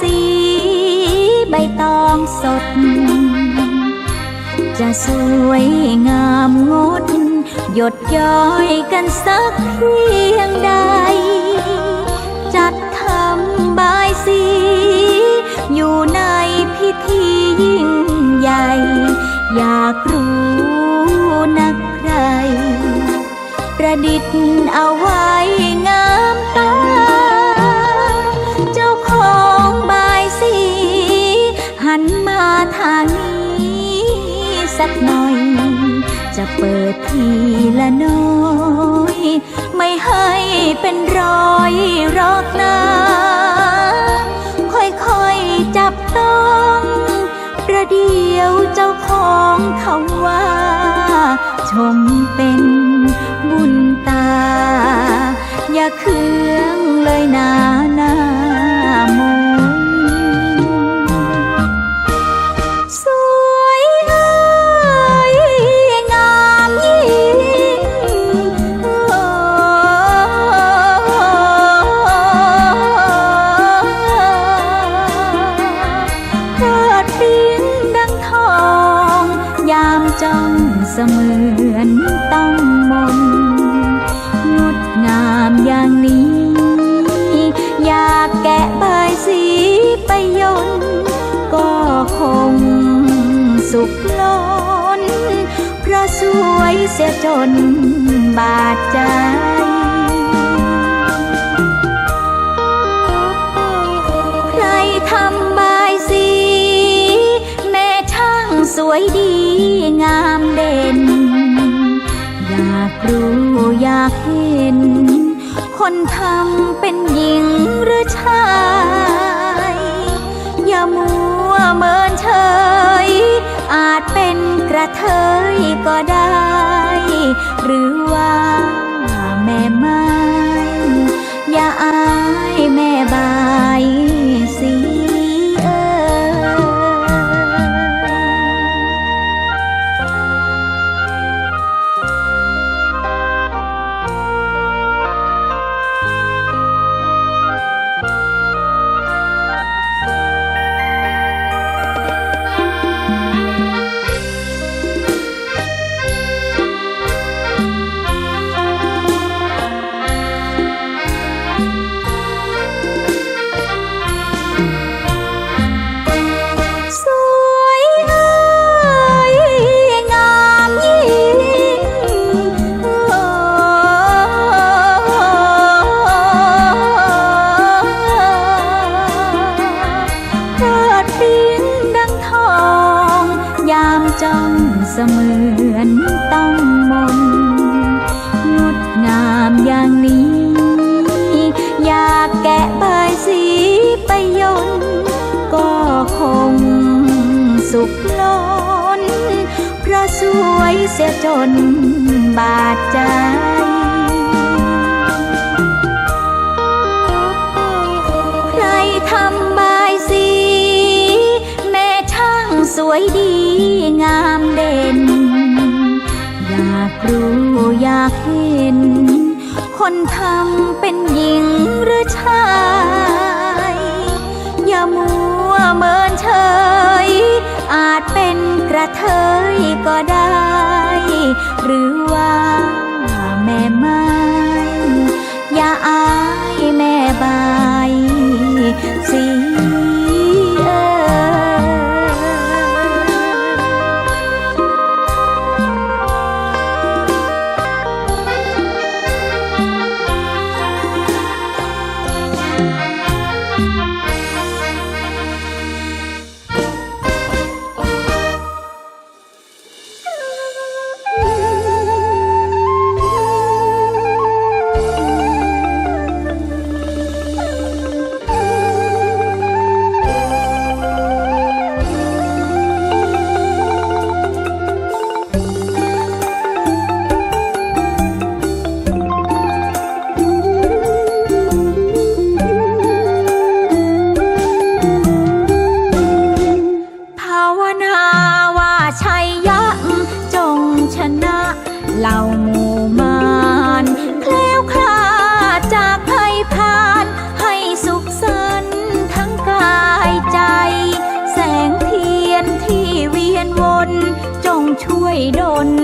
สีใบตองสด จะสวยงามงด หยดย้อยกันสักเพียงใด จัดทำบายสี อยู่ในพิธียิ่งใหญ่ อยากรู้นักใคร ประดิษฐ์เอาไว้งามตา จะเปิดทีละน้อย ไม่ให้เป็นรอยรอกน้าค่อยๆจับต้องประเดียวเจ้าของเขาว่า ชมเป็นบุญตา อย่าเคืองเลยนาหนาามอย่างนี้ อยากแกะใบายสีไปยนก็คงสุขล้น เพราะสวยเสียจนบาดใจใครทำบายสี แม่ช่างสวยดีงามเด่น อยากรู้อยากเห็น คนทำเป็นหญิงหรือชาย อย่ามัวเมินเฉยอาจเป็นกระเทยก็ได้ หรือ สมือนต้องมนงดงามอย่างนี้ อยากแกะใบสีไปยนก็คงสุขล้นพระสวยเสียจนบาดใจากเห็น คนทำเป็นหญิงหรือชาย อย่ามัวเมินเฉย อาจเป็นกระเทยก็ได้ หรือ โดน